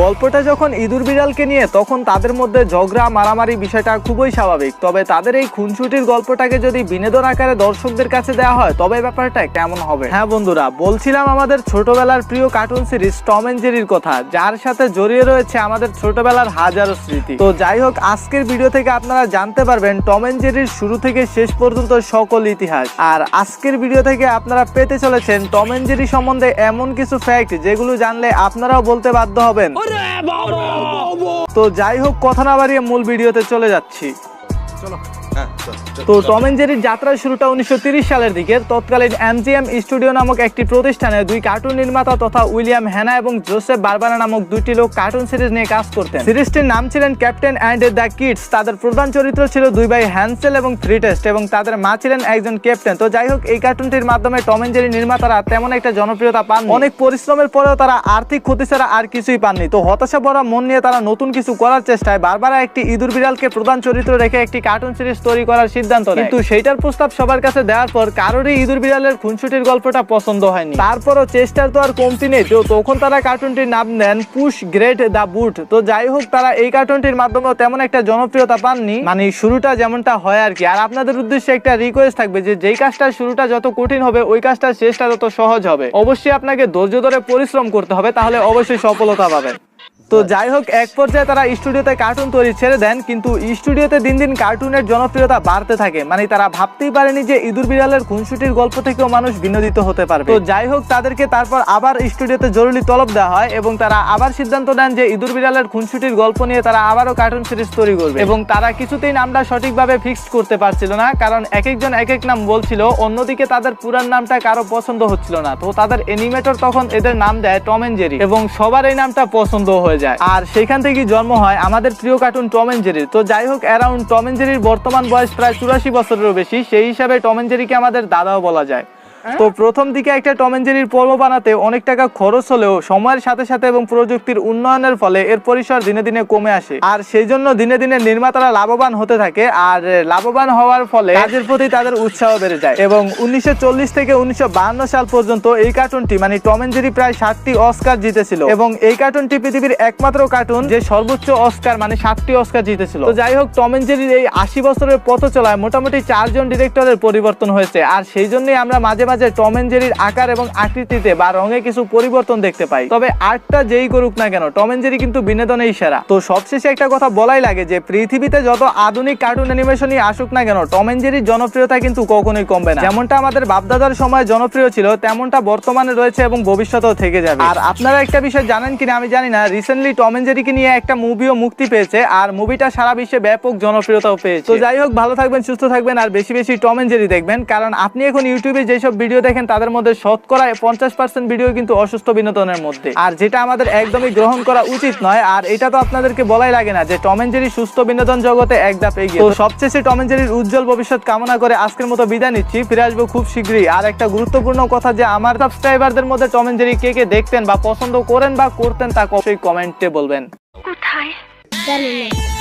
গল্পটা যখন ইঁদুর বিড়ালকে নিয়ে তখন তাদের মধ্যে ঝগড়া, মারামারি বিষয়টা খুবই স্বাভাবিক। তবে তাদের এই খুনসুটির গল্পটাকে যদি বিনোদন আকারে দর্শকদের কাছে দেওয়া হয়, তবে ব্যাপারটা কেমন হবে? হ্যাঁ বন্ধুরা, বলছিলাম আমাদের ছোটবেলার প্রিয় কার্টুন সিরিজ টম এন্ড জেরির কথা, যার সাথে জড়িয়ে রয়েছে আমাদের ছোটবেলার হাজারো স্মৃতি। তো যাই হোক, আজকের ভিডিও থেকে আপনারা জানতে পারবেন, টম এন্ড জেরির শুরু থেকে শেষ পর্যন্ত সকল ইতিহাস। আর আজকের ভিডিও থেকে আপনারা পেতে চলেছেন টম এন্ড জেরি সম্বন্ধে এমন কিছু ফ্যাক্ট যেগুলো জানলে আপনারাও বলতে বাধ্য হবেন। তো যাই হোক কথা না বাড়িয়ে মূল ভিডিওতে চলে যাচ্ছি। চল, তো চল। টম এন্ড জেরির যাত্রার শুরুটা উনিশশো সালের দিকে। তৎকালীন এমজিএম স্টুডিও নামক একটি প্রতিষ্ঠানে দুই কার্টুন নির্মাতা তথা উইলিয়াম হ্যানা এবং জোসেফ বারবারা নামক দুইটি লোক কার্টুন সিরিজ নিয়ে কাজ করতেন। সিরিজটির নাম ছিলেন ক্যাপ্টেন অ্যান্ড দ্য কিডস। তাদের প্রধান চরিত্র ছিল দুই ভাই হ্যান্সেল এবং থ্রি টেস্ট এবং তাদের মা ছিলেন একজন ক্যাপ্টেন। তো যাই হোক এই কার্টুনটির মাধ্যমে টম এন্ড জেরি নির্মাতারা তেমন একটা জনপ্রিয়তা পান অনেক পরিশ্রমের পরেও তারা আর্থিক ক্ষতি ছাড়া আর কিছুই পাননি। তো হতাশা ভরা মন নিয়ে তারা নতুন কিছু করার চেষ্টায় বারবার একটি ইঁদুর বিড়ালকে প্রধান চরিত্র রেখে একটি কার্টুন সিরিজ তৈরি করার সিদ্ধান্ত কিন্তু সেইটার প্রস্তাব সবার কাছে দেওয়ার পর কারোরই ইঁদুর বিড়ালের খুনসুটির গল্পটা পছন্দ হয়নি। তারপরও চেষ্টার তো আর কমতি নেই। তো তখন তারা কার্টুনটির নাম দেন পুশ গ্রেট দ্য বুট তো যাই হোক, তারা এই কার্টুনটির মাধ্যমে তেমন একটা জনপ্রিয়তা পাননি। মানে শুরুটা যেমনটা হয় আর কি। আর আপনাদের উদ্দেশ্যে একটা রিকোয়েস্ট থাকবে যে, যেই কাজটা শুরুটা যত কঠিন হবে, ওই কাজটা শেষটা তত সহজ হবে। অবশ্যই আপনাকে ধৈর্য ধরে পরিশ্রম করতে হবে, তাহলে অবশ্যই সফলতা পাবেন। তো যাই হোক, এক পর্যায়ে তারা স্টুডিওতে কার্টুন তৈরি ছেড়ে দেন, কিন্তু স্টুডিওতে দিন দিন কার্টুনের জনপ্রিয়তা বাড়তে থাকে। মানে তারা ভাবতেই পারেনি যে ইঁদুর বিড়ালের খুনসুটির গল্প থেকেও মানুষ বিনোদিত হতে পারবে। তো যাই হোক, তাদেরকে তারপর আবার স্টুডিওতে জরুরি তলব দেওয়া হয় এবং তারা আবার সিদ্ধান্ত নেন যে ইঁদুর বিড়ালের খুনসুটির গল্প নিয়ে তারা আবারও কার্টুন সিরিজ তৈরি করবে। এবং তারা কিছুতেই নামটা সঠিকভাবে ফিক্সড করতে পারছিল না, কারণ এক একজন এক এক নাম বলছিল, অন্যদিকে তাদের পুরান নামটা কারও পছন্দ হচ্ছিল না। তো তাদের এনিমেটর তখন এদের নাম দেয় টম এন্ড জেরি। এবং সবার এই নামটা পছন্দ হয়ে যায়। আর সেখান থেকেই জন্ম হয় আমাদের প্রিয় কার্টুন টম এন্ড জেরির তো যাই হোক অ্যারাউন্ড টম এন্ড জেরির বর্তমান বয়স প্রায় চুরাশি বছরেরও বেশি, সেই হিসাবে টম এন্ড জেরিকে আমাদের দাদাও বলা যায়। তো প্রথম দিকে একটা টম এন্ড জেরির পর্ব বানাতে অনেক টাকা খরচ হলেও সময়ের সাথে সাথে এবং প্রযুক্তির উন্নয়নের ফলে এর পরিসর দিনে দিনে কমে আসে। আর সেই জন্য দিনে দিনে নির্মাতারা লাভবান হতে থাকে আর লাভবান হওয়ার ফলে কাজের প্রতি তাদের উৎসাহ বেড়ে যায়। এবং উনিশশো থেকে উনিশশো সাল পর্যন্ত এই কার্টুনটি মানে টম এন্ড জেরি প্রায় সাতটি অস্কার জিতেছিল। এবং এই কার্টুনটি পৃথিবীর একমাত্র কার্টুন যে সর্বোচ্চ অস্কার মানে সাতটি অস্কার জিতেছিল। তো যাই হোক টম এন্ড জেরির এই আশি বছরের পথ চলায় মোটামুটি চারজন ডিরেক্টরের পরিবর্তন হয়েছে। আর সেই জন্যই আমরা মাঝে মাঝে টম এন্ড জেরির আকার এবং আকৃতিতে বা রঙে কিছু পরিবর্তন দেখতে পাই। তবে আর্টটা যেই করুক না কেন টম এন্ড জেরি কিন্তু বিনোদনেই সেরা। তো সবশেষে একটা কথা বলাই লাগে যে, পৃথিবীতে যত আধুনিক কার্টুন অ্যানিমেশনই আসুক না কেন টম এন্ড জেরির জনপ্রিয়তা কিন্তু কখনোই কমবে না। যেমনটা আমাদের বাপদাদার সময় জনপ্রিয় ছিল, তেমনটা বর্তমানে রয়েছে এবং ভবিষ্যতেও থেকে যাবে। আর আপনারা একটা বিষয় জানেন কিনা আমি জানি না রিসেন্টলি টম এন্ড জেরিকে নিয়ে একটা মুভিও মুক্তি পেয়েছে, আর মুভিটা সারা বিশ্বে ব্যাপক জনপ্রিয়তাও পেয়েছে। তো যাই হোক, ভালো থাকবেন, সুস্থ থাকবেন, আর বেশি বেশি টম এন্ড জেরি দেখবেন, কারণ আপনি এখন ইউটিউবে যেসব ভিডিও দেখেন, তাদের মধ্যে শতকরা পঞ্চাশ পার্সেন্ট ভিডিও কিন্তু অসুস্থ বিনোদনের মধ্যে। আর যেটা আমাদের একদমই গ্রহণ করা উচিত নয়, আর এটা তো আপনাদেরকে বলাই লাগে না যে টম এন্ড জেরি সুস্থ বিনোদন জগতে এক ধাপ এগিয়ে তো সবশেষে টম এন্ড জেরির উজ্জ্বল ভবিষ্যৎ কামনা করে আজকের মতো বিদায় নিচ্ছি। ফিরে আসব খুব শীঘ্রই। আর একটা গুরুত্বপূর্ণ কথা যে, আমার সাবস্ক্রাইবারদের মধ্যে টম এন্ড জেরি কে কে দেখতেন বা পছন্দ করেন বা করতেন তা অবশ্যই কমেন্টে বলবেন। না।